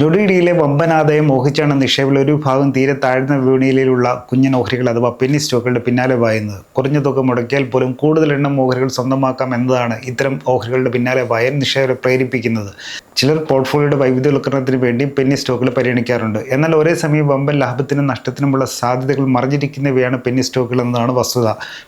ജൊഡിയിടിയിലെ വമ്പൻ മോഹിച്ചാണ് നിക്ഷേപിൽ ഒരു ഭാഗം തീരെ താഴ്ന്ന വിപണിയിലുള്ള കുഞ്ഞൻ ഓഹരികൾ അഥവാ പെന്നി സ്റ്റോക്കുകളുടെ പിന്നാലെ വായുന്നത്. കുറഞ്ഞ തുക മുടക്കിയാൽ പോലും കൂടുതൽ എണ്ണം ഓഹരികൾ സ്വന്തമാക്കാം എന്നതാണ് ഇത്തരം ഓഹരികളുടെ പിന്നാലെ വായൻ നിക്ഷേപകരെ പ്രേരിപ്പിക്കുന്നത്. ചിലർ പോർട്ട്ഫോളിയോയുടെ വൈവിധ്യവൽക്കരണത്തിന് വേണ്ടി പെന്നി സ്റ്റോക്കുകൾ പരിഗണിക്കാറുണ്ട്. എന്നാൽ ഒരേ സമയം വമ്പൻ ലാഭത്തിനും നഷ്ടത്തിനുമുള്ള സാധ്യതകൾ മറിഞ്ഞിരിക്കുന്നവയാണ് പെന്നി സ്റ്റോക്കുകൾ എന്നതാണ് വസ്തുത.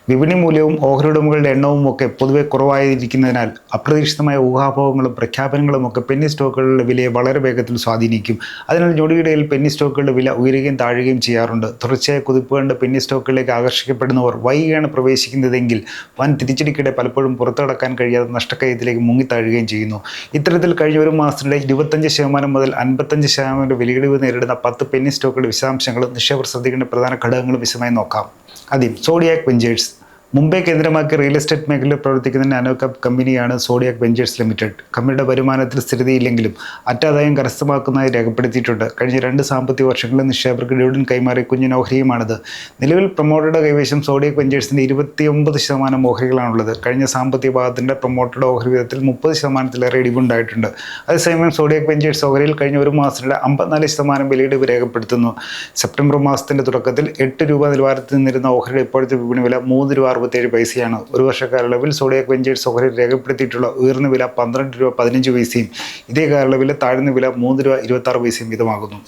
വിപണി മൂല്യവും ഓഹരി ഉടമകളുടെ എണ്ണവും ഒക്കെ പൊതുവെ കുറവായിരിക്കുന്നതിനാൽ അപ്രതീക്ഷിതമായ ഊഹാഭോഗങ്ങളും പ്രഖ്യാപനങ്ങളും ഒക്കെ പെന്നി സ്റ്റോക്കുകളുടെ വിലയെ വളരെ വേഗത്തിൽ സ്വാധീനിക്കും. അതിനാൽ ഞൊടിയിടയിൽ പെന്നി സ്റ്റോക്കുകളുടെ വില ഉയരുകയും താഴുകയും ചെയ്യാറുണ്ട്. തുടർച്ചയായ കുതിപ്പ് കണ്ട് പെന്നി സ്റ്റോക്കുകളിലേക്ക് ആകർഷിക്കപ്പെടുന്നവർ വൈകിയാണ് പ്രവേശിക്കുന്നതെങ്കിൽ വൻ തിരിച്ചടിക്കിടെ പലപ്പോഴും പുറത്തടക്കാൻ കഴിയാതെ നഷ്ടക്കയത്തിലേക്ക് മുങ്ങിത്താഴുകയും ചെയ്യുന്നു. ഇത്തരത്തിൽ കഴിഞ്ഞ ഒരു മാസത്തിനിടെ ഇരുപത്തഞ്ച് ശതമാനം മുതൽ അൻപത്തഞ്ച് ശതമാനം വിലയിടിവ് നേരിടുന്ന പത്ത് പെന്നി സ്റ്റോക്കുകളുടെ വിശദാംശങ്ങളും നിക്ഷേപർ ശ്രദ്ധിക്കേണ്ട പ്രധാന ഘടകങ്ങളും വിശദമായി നോക്കാം. ആദ്യം സോഡിയാക് വെഞ്ചേഴ്സ് മുംബൈ കേന്ദ്രമാക്കി റിയൽ എസ്റ്റേറ്റ് മേഖലയിൽ പ്രവർത്തിക്കുന്ന നാനോകപ്പ് കമ്പനിയാണ് സോഡിയാക് വെഞ്ചേഴ്സ് ലിമിറ്റഡ് കമ്പനിയുടെ വരുമാനത്തിൽ സ്ഥിരതയില്ലെങ്കിലും അറ്റാദായം കരസ്ഥമാക്കുന്നതായി രേഖപ്പെടുത്തിയിട്ടുണ്ട്. കഴിഞ്ഞ രണ്ട് സാമ്പത്തിക വർഷങ്ങളിൽ നിക്ഷേപകർക്ക് ഡിവിഡൻ കൈമാറിയ കുഞ്ഞു ഓഹരിയുമാണിത് നിലവിൽ പ്രൊമോട്ടറുടെ കൈവശം സോഡിയാക് വെഞ്ചേഴ്സിന്റെ ഇരുപത്തിയൊമ്പത് ശതമാനം ഓഹരികളാണുള്ളത്. കഴിഞ്ഞ സാമ്പത്തിക ഭാഗത്തിന്റെ പ്രൊമോട്ടറുടെ ഓഹരി വിധത്തിൽ മുപ്പത് ശതമാനത്തിലേറെ ഇടിവുണ്ടായിട്ടുണ്ട്. അതേസമയം സോഡിയാക് വെഞ്ചേഴ്സ് ഓഹരിയിൽ കഴിഞ്ഞ ഒരു മാസത്തിലെ അമ്പത്തിനാല് ശതമാനം വിലയിടിവ് രേഖപ്പെടുത്തുന്നു. സെപ്റ്റംബർ മാസത്തിന്റെ തുടക്കത്തിൽ എട്ട് രൂപ നിലവാരത്തിൽ നിന്നിരുന്ന ഓഹരിയുടെ ഇപ്പോഴത്തെ വിപണി വില മൂന്ന് രൂപ അറുപത്തേഴ് പൈസയാണ്. ഒരു വർഷക്കാലയളവിൽ സോഡിയാക് വെഞ്ചേഴ്സ് ഓഹരി രേഖപ്പെടുത്തിയിട്ടുള്ള ഉയർന്ന വില പന്ത്രണ്ട് രൂപ പതിനഞ്ച് പൈസയും ഇതേ കാലയളവിൽ താഴ്ന്ന വില മൂന്ന് രൂപ ഇരുപത്താറ് പൈസയും വീതമാകുന്നു.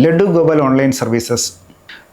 Laddu Gopal online services.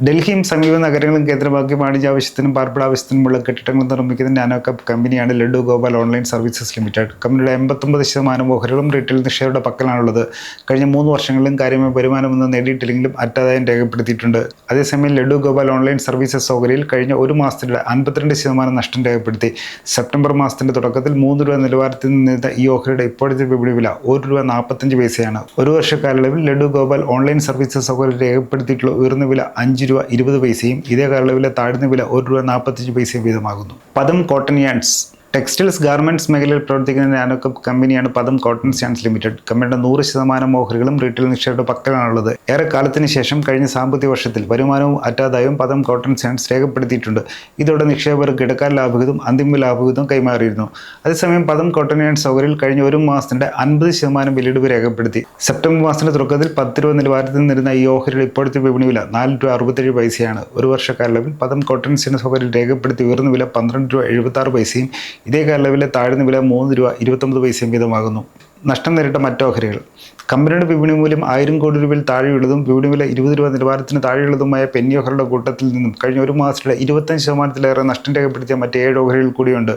ഡൽഹിയും സമീപ നഗരങ്ങളും കേന്ദ്രമാക്കി വാണിജ്യ ആവശ്യത്തിനും പാർപ്പിട ആവശ്യത്തിനുമുള്ള കെട്ടിടങ്ങൾ നിർമ്മിക്കുന്ന നാനോ കപ്പ് കമ്പനിയാണ് Laddu Gopal online services limited. കമ്പനിയുടെ എൺപത്തൊമ്പത് ശതമാനം ഓഹരികളും റീറ്റെയിൽ നിക്ഷേപരുടെ പക്കലാണുള്ളത്. കഴിഞ്ഞ മൂന്ന് വർഷങ്ങളിലും കാര്യമായ വരുമാനമൊന്നും നേടിയിട്ടില്ലെങ്കിലും അറ്റാദായം രേഖപ്പെടുത്തിയിട്ടുണ്ട്. അതേസമയം ലഡു ഗോപാൽ ഓൺലൈൻ സർവീസസ് ഓഹരിയിൽ കഴിഞ്ഞ ഒരു മാസത്തിനിടെ അൻപത്തിരണ്ട് ശതമാനം നഷ്ടം രേഖപ്പെടുത്തി. സെപ്റ്റംബർ മാസത്തിന്റെ തുടക്കത്തിൽ മൂന്ന് രൂപ നിലവാരത്തിൽ നിന്നിരുന്ന ഈ ഓഹരിയുടെ ഇപ്പോഴത്തെ വിപണി വില ഒരു രൂപ നാൽപ്പത്തഞ്ച് പൈസയാണ്. ഒരു വർഷക്കാലയളവിൽ ലഡു ഗോപാൽ ഓൺലൈൻ സർവീസസ് ഓഹരി രേഖപ്പെടുത്തിയിട്ടുള്ള ഉയർന്ന വില അഞ്ച് രൂപ ഇരുപത് പൈസയും ഇതേ കാലയളവിലെ താഴ്ന്ന വില ഒരു രൂപ നാൽപ്പത്തഞ്ച് പൈസയും വീതമാകുന്നു. പദം കോട്ടൺ യാൻസ്. ടെക്സ്റ്റൈൽസ് ഗാർമെന്റ്സ് മേഖലയിൽ പ്രവർത്തിക്കുന്ന നാനോ കമ്പനിയാണ് പദം കോട്ടൺ സ്റ്റാൻസ് ലിമിറ്റഡ്. കമ്പനിയുടെ നൂറ് ശതമാനം ഓഹരികളും റീറ്റെയിൽ നിക്ഷേപയുടെ പക്കലാണുള്ളത്. ഏറെ കാലത്തിന് ശേഷം കഴിഞ്ഞ സാമ്പത്തിക വർഷത്തിൽ വരുമാനവും അറ്റാദായവും പദം കോട്ടൺ സ്റ്റാൻസ് രേഖപ്പെടുത്തിയിട്ടുണ്ട്. ഇതോടെ നിക്ഷേപകർക്ക് ഇടക്കാല ലാഭവിഹിതം അന്തിമ ലാഭവിഹിതം കൈമാറിയിരുന്നു. അതേസമയം പദം കോട്ടൺ ആൻഡ് ഓഹരിയിൽ കഴിഞ്ഞ ഒരു മാസത്തിന്റെ അൻപത് ശതമാനം വിലയിടിവ് രേഖപ്പെടുത്തി. സെപ്റ്റംബർ മാസത്തിന്റെ തുടക്കത്തിൽ പത്ത് രൂപ നിലവാരത്തിൽ നിന്നിരുന്ന ഈ ഓഹരികൾ ഇപ്പോഴത്തെ വിപണി വില നാല് രൂപ അറുപത്തേഴ് പൈസയാണ്. ഒരു വർഷക്കാലയളവിൽ പദം കോട്ടൺ സ്റ്റാൻസ് സൗകര്യം രേഖപ്പെടുത്തി ഉയർന്ന വില പന്ത്രണ്ട് രൂപ എഴുപത്താറ് പൈസയും ഇതേ കാലയളവിലെ താഴ്ന്ന വില മൂന്ന് രൂപ ഇരുപത്തൊമ്പത് പൈസയും വീതമാകുന്നു. നഷ്ടം നേരിട്ട മറ്റ് ഓഹരികൾ. കമ്പനിയുടെ വിപണി മൂല്യം ആയിരം കോടി രൂപയിൽ താഴെയുള്ളതും വിപണി വില ഇരുപത് രൂപ നിലവാരത്തിന് താഴെയുള്ളതുമായ പെന്നി കൂട്ടത്തിൽ നിന്നും കഴിഞ്ഞ ഒരു മാസത്തിലെ ഇരുപത്തഞ്ച് ശതമാനത്തിലേറെ നഷ്ടം രേഖപ്പെടുത്തിയ മറ്റ് ഏഴ് ഓഹരികൾ കൂടിയുണ്ട്.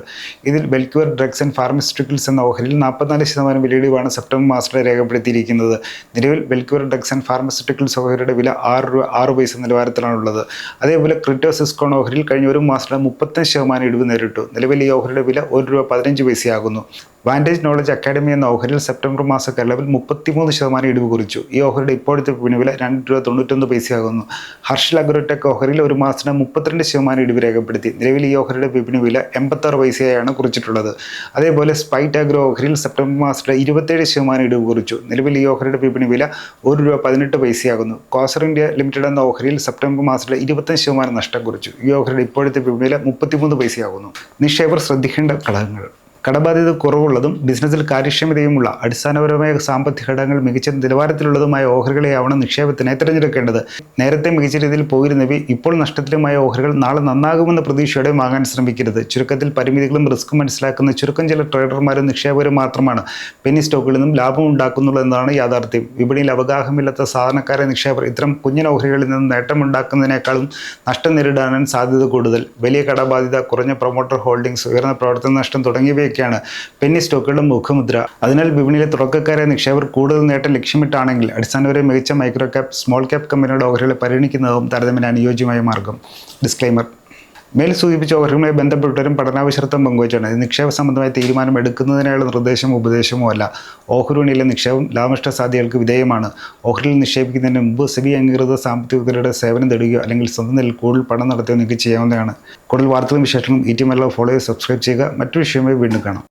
ഇതിൽ വെൽക്യുവർ ഡ്രഗ്സ് ആൻഡ് ഫാർമസ്യൂട്ടിക്കൽസ് എന്ന ഓഹരിയിൽ നാൽപ്പത്തിനാല് ശതമാനം വിലയിടിവാണ് സെപ്റ്റംബർ മാസത്തിലെ രേഖപ്പെടുത്തിയിരിക്കുന്നത്. നിലവിൽ വെൽക്യുവർ ഡ്രഗ്സ് ആൻഡ് ഫാർമസ്യൂട്ടിക്കൽസ് ഓഹരിയുടെ വില ആറ് രൂപ ആറ് പൈസ നിലവാരത്തിലാണുള്ളത്. അതേപോലെ ക്രിറ്റോ സിസ്കോൺ ഓഹരിയിൽ കഴിഞ്ഞ ഒരു മാസത്തിലെ മുപ്പത്തഞ്ച് ശതമാനം ഇടിവ് നേരിട്ടു. നിലവിൽ ഈ ഓഹരിയുടെ വില ഒരു രൂപ പതിനഞ്ച് പൈസയാകുന്നു. വാന്റേജ് നോളജ് അക്കാഡമി എന്ന ഓഹരിയിൽ സെപ്റ്റംബർ മാസ കാലയളവിൽ മുപ്പത്തിമൂന്ന് ശതമാനം ഇടിവ് കുറിച്ചു. ഈ ഓഹരിയുടെ ഇപ്പോഴത്തെ വിപണി വില രണ്ട് രൂപ തൊണ്ണൂറ്റൊന്ന് പൈസയാകുന്നു. ഹർഷൽ അഗ്രോടെക് ഓഹരിയിൽ ഒരു മാസത്തിന് മുപ്പത്തിരണ്ട് ശതമാനം ഇടിവ് രേഖപ്പെടുത്തി. നിലവിൽ ഈ ഓഹരിയുടെ വിപണി വില എൺപത്താറ് പൈസയായാണ് കുറിച്ചിട്ടുള്ളത്. അതേപോലെ സ്പൈറ്റ് അഗ്രോ ഓഹരിയിൽ സെപ്റ്റംബർ മാസത്തിലെ ഇരുപത്തേഴ് ശതമാനം ഇടിവ് കുറിച്ചു. നിലവിൽ ഈ ഓഹരിയുടെ വിപണി വില ഒരു രൂപ പതിനെട്ട് പൈസയാകുന്നു. കോസർ ഇന്ത്യ ലിമിറ്റഡ് എന്ന ഓഹരിയിൽ സെപ്റ്റംബർ മാസത്തിലെ ഇരുപത്തഞ്ച് ശതമാനം നഷ്ടം കുറിച്ചു. ഈ ഓഹരിയുടെ ഇപ്പോഴത്തെ വിപണി വില മുപ്പത്തിമൂന്ന് പൈസയാകുന്നു. നിക്ഷേപർ ശ്രദ്ധിക്കേണ്ട ഘടകങ്ങൾ. കടബാധ്യത കുറവുള്ളതും ബിസിനസ്സിൽ കാര്യക്ഷമതയുമുള്ള അടിസ്ഥാനപരമായ സാമ്പത്തിക ഘടകങ്ങൾ മികച്ച നിലവാരത്തിലുള്ളതുമായ ഓഹരികളെയാവണം നിക്ഷേപത്തിനായി തിരഞ്ഞെടുക്കേണ്ടത്. നേരത്തെ മികച്ച രീതിയിൽ പോയിരുന്നവ ഇപ്പോൾ നഷ്ടത്തിലുമായ ഓഹരികൾ നാളെ നന്നാകുമെന്ന പ്രതീക്ഷയോടെ വാങ്ങാൻ ശ്രമിക്കരുത്. ചുരുക്കത്തിൽ പരിമിതികളും റിസ്ക്കും മനസ്സിലാക്കുന്ന ചുരുക്കം ചില ട്രേഡർമാരും നിക്ഷേപകരും മാത്രമാണ് പെനി സ്റ്റോക്കുകളിൽ നിന്നും ലാഭം ഉണ്ടാക്കുന്നുള്ളൂ എന്നതാണ് യാഥാർത്ഥ്യം. വിപണിയിൽ അവഗാഹമില്ലാത്ത സാധാരണക്കാരെ നിക്ഷേപർ ഇത്തരം കുഞ്ഞൻ ഓഹരികളിൽ നിന്ന് നേട്ടമുണ്ടാക്കുന്നതിനേക്കാളും നഷ്ടം നേരിടാനാണ് സാധ്യത കൂടുതൽ. വലിയ കടബാധ്യത കുറഞ്ഞ പ്രൊമോട്ടർ ഹോൾഡിംഗ്സ് ഉയർന്ന പ്രവർത്തന നഷ്ടം തുടങ്ങിയവയൊക്കെ ഇവയൊക്കെയാണ് പെന്നി സ്റ്റോക്കുകളുടെ മുഖമുദ്ര. അതിനാൽ വിപണിയിലെ തുടക്കക്കാരെ നിക്ഷേപർ കൂടുതൽ നേട്ടം ലക്ഷ്യമിട്ടാണെങ്കിൽ അടിസ്ഥാനപരമായി മികച്ച മൈക്രോ ക്യാപ് സ്മോൾ ക്യാപ് കമ്പനിയുടെ ഓഹരികളെ പരിഗണിക്കുന്നതും താരതമ്യേന അനുയോജ്യമായ മാർഗം. ഡിസ്ക്ലൈമർ. മേൽ സൂചിപ്പിച്ച ഓഹരികളുമായി ബന്ധപ്പെട്ടവരും പഠനാവശ്യത്വം പങ്കുവച്ചാണ്. നിക്ഷേപ സംബന്ധമായ തീരുമാനം എടുക്കുന്നതിനുള്ള നിർദ്ദേശമോ ഉപദേശമോ അല്ല. ഓഹരിണിയിലെ നിക്ഷേപം ലാഭനഷ്ട സാധ്യതകൾക്ക് വിധേയമാണ്. ഓഹരിയിൽ നിക്ഷേപിക്കുന്നതിന് മുമ്പ് സെബി അംഗീകൃത സാമ്പത്തിക വിദഗ്ധരുടെ സേവനം തേടുകയോ അല്ലെങ്കിൽ സ്വന്തം നിലയിൽ കൂടുതൽ പണം നടത്തുകയോ നിങ്ങൾക്ക് ചെയ്യാവുന്നതാണ്. കൂടുതൽ വാർത്തകളും വിശേഷങ്ങളും ഈ ടി ഫോളോ ചെയ്ത് സബ്സ്ക്രൈബ് ചെയ്യുക. മറ്റു വിഷയമായി വീണ്ടും കാണാം.